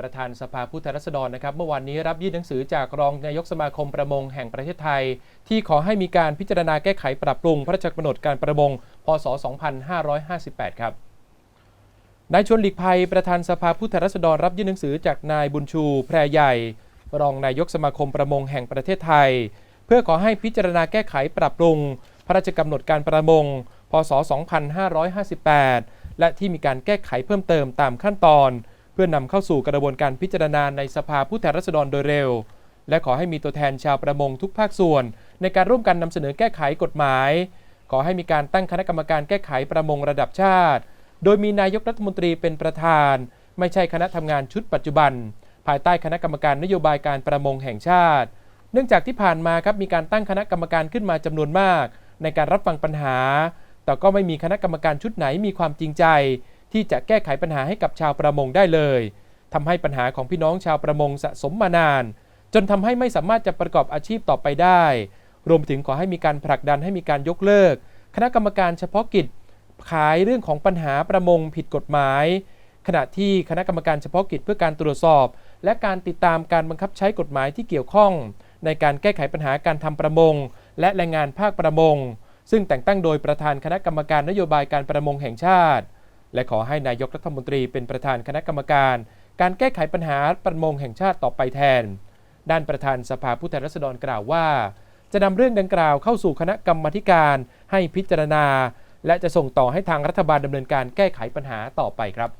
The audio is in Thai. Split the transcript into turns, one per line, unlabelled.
ประธานสภาผู้แทนราษฎรนะครับ เมื่อวานนี้รับยื่นหนังสือจากรองนายกสมาคมประมงแห่งประเทศไทย ที่ขอให้มีการพิจารณาแก้ไขปรับปรุงพระราชกำหนดการประมง พศ 2558 ครับนายชวนหลีกภัยประธานสภาผู้แทนราษฎรรับยื่นหนังสือจากนายบุญชู แพรใหญ่ รองนายกสมาคมประมงแห่งประเทศไทย เพื่อขอให้พิจารณาแก้ไขปรับปรุง พระราชกำหนดการประมง พศ 2558 และที่มีการแก้ไขเพิ่มเติมตามขั้นตอน พื่อนำเข้าสู่กระบวนการพิจารณาในสภาผู้แทนราษฎรโดยเร็ว และขอให้มีตัวแทนชาวประมงทุกภาคส่วน ในการร่วมกันนำเสนอแก้ไขกฎหมาย ขอให้มีการตั้งคณะกรรมการแก้ไขประมงระดับชาติ โดยมีนายกรัฐมนตรีเป็นประธาน ไม่ใช่คณะทำงานชุดปัจจุบัน ภายใต้คณะกรรมการนโยบายการประมงแห่งชาติ เนื่องจากที่ผ่านมาครับมีการตั้งคณะกรรมการขึ้นมาจำนวนมาก ในการรับฟังปัญหา แต่ก็ไม่มีคณะกรรมการชุดไหนมีความจริงใจ ที่จะแก้ไขปัญหาให้กับชาวประมงได้เลยทำให้ปัญหาของพี่น้องชาวประมงสะสมมานาน จนทำให้ไม่สามารถจะประกอบอาชีพต่อไปได้ รวมถึงขอให้มีการผลักดันให้มีการยกเลิก คณะกรรมการเฉพาะกิจขายเรื่องของปัญหาประมงผิดกฎหมาย ขณะที่คณะกรรมการเฉพาะกิจเพื่อการตรวจสอบ และการติดตามการบังคับใช้กฎหมายที่เกี่ยวข้อง ในการแก้ไขปัญหาการทำประมง และแรงงานภาคประมง ซึ่งแต่งตั้งโดยประธานคณะกรรมการนโยบายการประมงแห่งชาติ และขอให้นายกรัฐมนตรีเป็นประธานคณะกรรมการ การแก้ไขปัญหาประมงแห่งชาติต่อไปแทน ด้านประธานสภาผู้แทนราษฎรกล่าวว่า จะนำเรื่องดังกล่าวเข้าสู่คณะกรรมธิการให้พิจารณา และจะส่งต่อให้ทางรัฐบาลดำเนินการแก้ไขปัญหาต่อไปครับ